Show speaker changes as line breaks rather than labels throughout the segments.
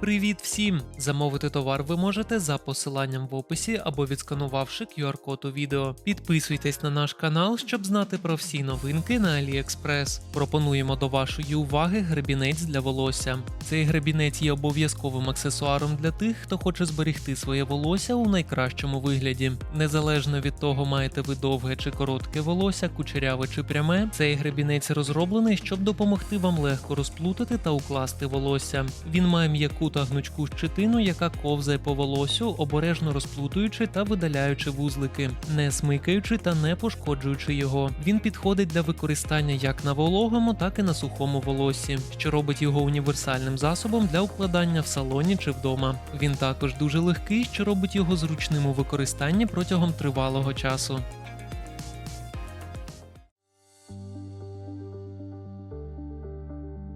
Привіт всім! Замовити товар ви можете за посиланням в описі або відсканувавши QR-код у відео. Підписуйтесь на наш канал, щоб знати про всі новинки на AliExpress. Пропонуємо до вашої уваги гребінець для волосся. Цей гребінець є обов'язковим аксесуаром для тих, хто хоче зберегти своє волосся у найкращому вигляді. Незалежно від того, маєте ви довге чи коротке волосся, кучеряве чи пряме, цей гребінець розроблений, щоб допомогти вам легко розплутати та укласти волосся. Він має м'яку та гнучку щетину, яка ковзає по волосю, обережно розплутуючи та видаляючи вузлики, не смикаючи та не пошкоджуючи його. Він підходить для використання як на вологому, так і на сухому волоссі, що робить його універсальним засобом для укладання в салоні чи вдома. Він також дуже легкий, що робить його зручним у використанні протягом тривалого часу.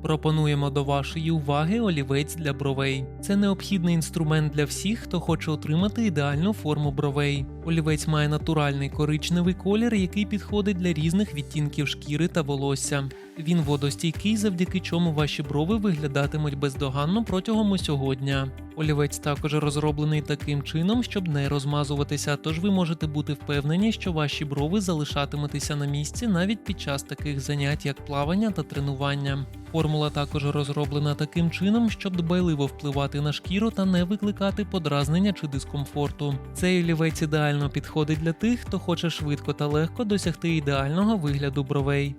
Пропонуємо до вашої уваги олівець для бровей. Це необхідний інструмент для всіх, хто хоче отримати ідеальну форму бровей. Олівець має натуральний коричневий колір, який підходить для різних відтінків шкіри та волосся. Він водостійкий, завдяки чому ваші брови виглядатимуть бездоганно протягом усього дня. Олівець також розроблений таким чином, щоб не розмазуватися, тож ви можете бути впевнені, що ваші брови залишатиметеся на місці навіть під час таких занять, як плавання та тренування. Формула також розроблена таким чином, щоб дбайливо впливати на шкіру та не викликати подразнення чи дискомфорту. Цей олівець ідеально підходить для тих, хто хоче швидко та легко досягти ідеального вигляду бровей.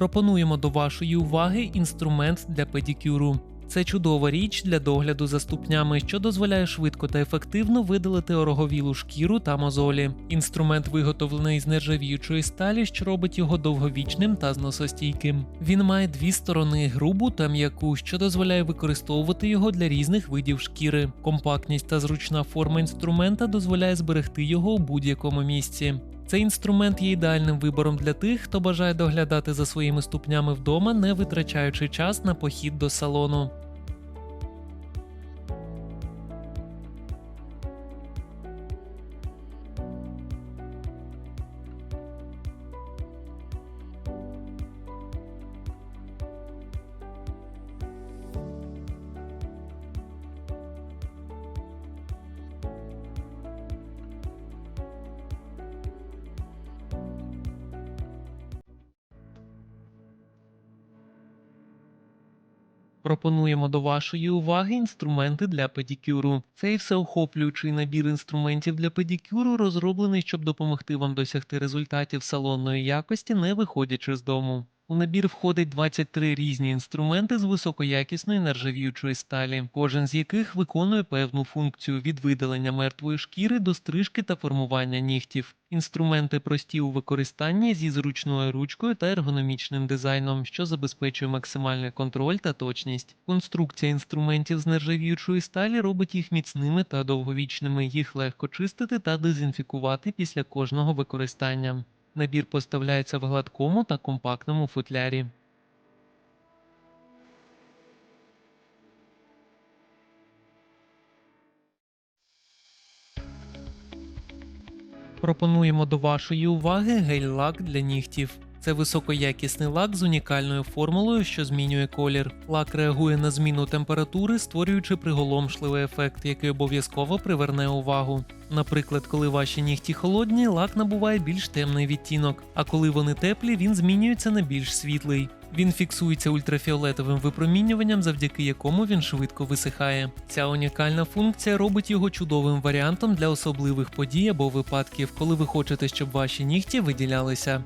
Пропонуємо до вашої уваги інструмент для педикюру. Це чудова річ для догляду за ступнями, що дозволяє швидко та ефективно видалити ороговілу шкіру та мозолі. Інструмент виготовлений з нержавіючої сталі, що робить його довговічним та зносостійким. Він має дві сторони грубу та м'яку, що дозволяє використовувати його для різних видів шкіри. Компактність та зручна форма інструмента дозволяє зберегти його у будь-якому місці. Цей інструмент є ідеальним вибором для тих, хто бажає доглядати за своїми ступнями вдома, не витрачаючи час на похід до салону. Пропонуємо до вашої уваги інструменти для педикюру. Цей всеохоплюючий набір інструментів для педикюру розроблений, щоб допомогти вам досягти результатів салонної якості, не виходячи з дому. У набір входить 23 різні інструменти з високоякісної нержавіючої сталі, кожен з яких виконує певну функцію від видалення мертвої шкіри до стрижки та формування нігтів. Інструменти прості у використанні зі зручною ручкою та ергономічним дизайном, що забезпечує максимальний контроль та точність. Конструкція інструментів з нержавіючої сталі робить їх міцними та довговічними, їх легко чистити та дезінфікувати після кожного використання. Набір поставляється в гладкому та компактному футлярі. Пропонуємо до вашої уваги гель-лак для нігтів. Це високоякісний лак з унікальною формулою, що змінює колір. Лак реагує на зміну температури, створюючи приголомшливий ефект, який обов'язково приверне увагу. Наприклад, коли ваші нігті холодні, лак набуває більш темний відтінок, а коли вони теплі, він змінюється на більш світлий. Він фіксується ультрафіолетовим випромінюванням, завдяки якому він швидко висихає. Ця унікальна функція робить його чудовим варіантом для особливих подій або випадків, коли ви хочете, щоб ваші нігті виділялися.